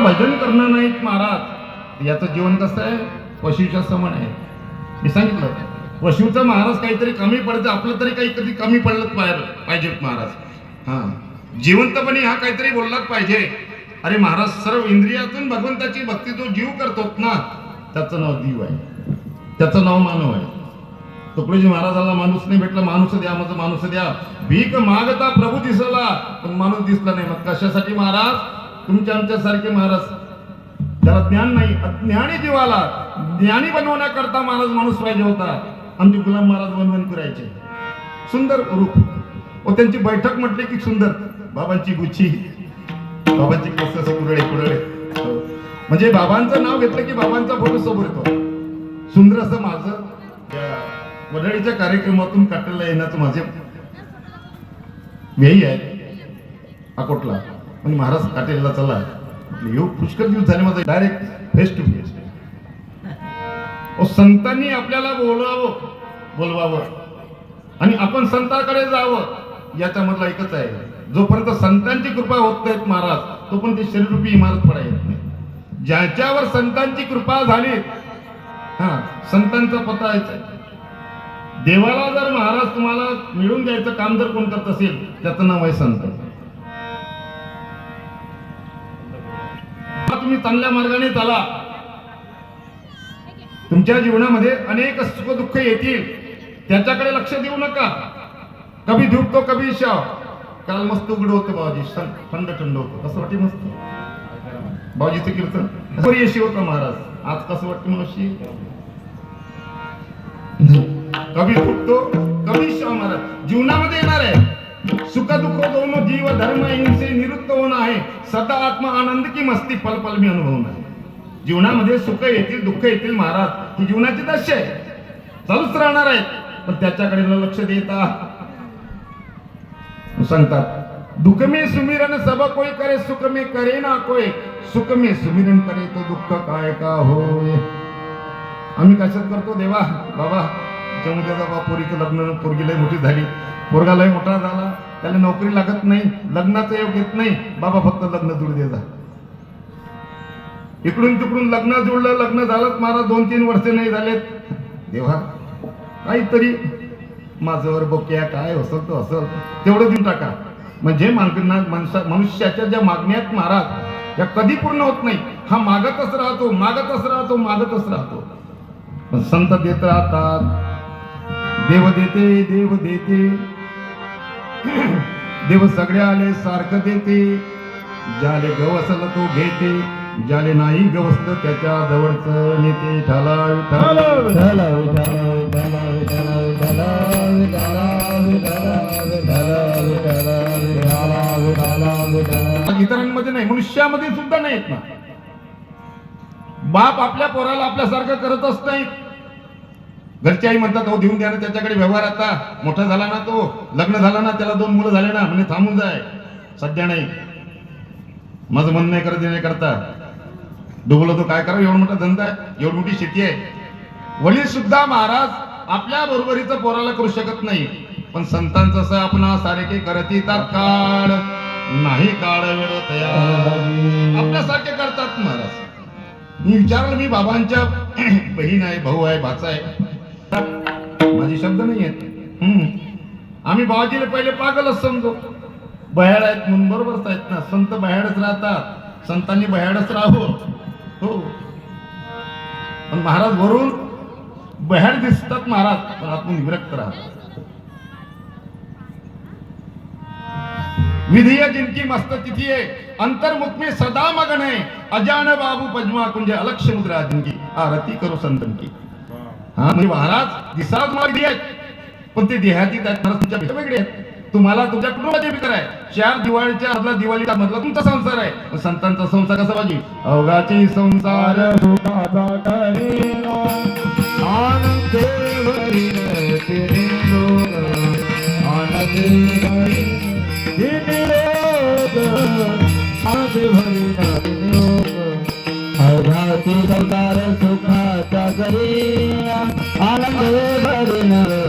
भजन करणार नाहीत महाराज. याचं जीवन कसं आहे? पशुच्या समान आहे. मी सांगितलं पशुचं महाराज काहीतरी कमी पडतं आपलं तरी काही कधी कमी पडलं पाहिजे महाराज. हा. जिवंतपणे हा काहीतरी बोललाच पाहिजे. अरे महाराज सर्व इंद्रियातून भगवंताची भक्ती जो जीव करतो ना त्याचं नाव जीव आहे. त्याचं नाव मानव आहे. तुकडोजी महाराजाला माणूस नाही भेटला माणूस द्या माझं माणूस द्या. भीक मागता प्रभू दिसला पण माणूस दिसला नाही. मग कशासाठी महाराज? तुमच्या आमच्यासारखे महाराज त्याला ज्ञान नाही अज्ञानी जीवाला ज्ञानी बनवण्याकरता महाराज माणूस पाहिजे होता. आमचे गुलाम महाराज बनवून करायचे. सुंदर रूप. व त्यांची बैठक म्हटली की सुंदर. बाबांची गुच्छी बाबांची केस कुरळे कुरळे. म्हणजे बाबांचं नाव घेतलं की बाबांचा फोटो समोर येतो. सुंदर असं माझं वडळीच्या कार्यक्रमातून काटलेला येण्याचं माझे ध्येय आहे. अकोटला म्हणजे महाराज काटेलला चला. योग येऊ पुष्कळ दिवस झाले माझा डायरेक्ट फेस टू फेस संतांनी आपल्याला बोलावं बोलवावं. आणि आपण संतांकडे जावं याच्यामधला एकच आहे. जोपर्यंत संतांची कृपा होत नाहीत महाराज तोपर्यंत ते शरीररूपी इमारत पडा येत नाही. ज्याच्यावर संतांची कृपा झाली हा संतांचा पता यायचा आहे. देवाला जर महाराज तुम्हाला मिळून द्यायचं काम जर कोण करत असेल त्याचं नाव आहे संत. तुम्ही चांगल्या मार्गाने चाला. तुमच्या जीवनामध्ये अनेक सुख दुःख येतील. त्याच्याकडे लक्ष देऊ नका. कभी धूप तो कभी शाव. काल मस्त उघड होतं बाबाजी थंड थंड होतं. कसं वाटते मस्त. बाबाजीचं कीर्तन. बरी यशी होतं महाराज? आज कसं वाटतं मनुष्य? कभी फुटतो कभी सुख दुःख दोन जीव धर्म हिंसे निवृत्त होणं आहे. सदा आत्मा आनंद की मस्ती पल पल मी अनुभवणं आहे जीवनामध्ये सुख येतील दुःख येतील महाराज. ही जीवनाची दश आहे. चालूच राहणार आहे. पण त्याच्याकडे न लक्ष देता. सांगतात दुःख मे सुमिरन सब कोई करे सुख मे करे ना कोय सुख मे सुमिरन करे तो दुःख काय का होय? आम्ही कशात करतो देवा? बाबा जमुद्याचा बा लग्न पोरगी लय मोठी झाली. पोरगा लय मोठा झाला. त्याला नोकरी लागत नाही लग्नाचं योग येत नाही. बाबा फक्त लग्न जुळू दे जा. इकडून तिकडून लग्न जुळलं लग्न झालं महाराज दोन तीन वर्ष नाही झालेत. देवा काहीतरी माझ्यावर बोक्या काय असं तो असं तेवढं देऊन टाका. म्हणजे मागणा माणसा मनुष्याच्या ज्या मागण्यात महाराज त्या कधी पूर्ण होत नाही. हा मागतच राहतो मागतच राहतो मागतच राहतो. पण संत देत राहतात. देव देते देव देते. देव सगळ्याले सारखं देते ज्याले गवसल तो घेते ज्याले नाही गवसलं त्याच्या जवळच नेते ठाला. इतरांमध्ये नाही मनुष्यामध्ये सुद्धा नाही येत ना बाप आपल्या पोराला आपल्यासारखं करतच नाही घरची आई म्हणतात हो देऊन द्या ना त्याच्याकडे व्यवहार आता. मोठा झाला ना तो लग्न झाला ना त्याला दोन मुलं झाले ना म्हणजे थांबून जाय. सध्या नाही. माझं मन नाही करत नाही करता. डुबलो तो काय करा एवढा मोठा धंदा आहे. एवढी मोठी शेती आहे. वडील सुद्धा महाराज आपल्या बरोबरीचं पोराला करू शकत नाही. पण संतांचं असं आपण सारे करती काळ नाही काळ वेळ तयार. आपल्यासारखे करतात महाराज. मी विचारलं मी बाबांच्या बहीण आहे भाऊ आहे भाचा आहे. शब्द नाही येत आम्ही बाबाजीला पहिले पागलच समजो. बह्याड आहेत म्हणून बरोबरच आहेत ना संत बयाडच राहतात. संतांनी बयाडच राहो हो. पण महाराज वरून बह्याड दिसतात महाराज पण आपण विरक्त राहतात. विधीय जिनकी मस्त तिथी है अंतर्मुख में सदा मगन है अजान बाबू पजमा कुंज अलक्ष मुद्रा जिनकी. आरती करो संतन की. हा म्हणजे महाराज दिसाच मला विधी आहेत. पण ते देहाची तुमच्या वेगळे आहेत. तुम्हाला तुमच्या कुटुंबाचे विकार आहे चार दिवाळीच्या मधला दिवाळीचा मधला तुमचा संसार आहे. संतांचा संसार कसा पाहिजे? अवघाची संसार अवघाची संसार सुखाचा ஆனந்த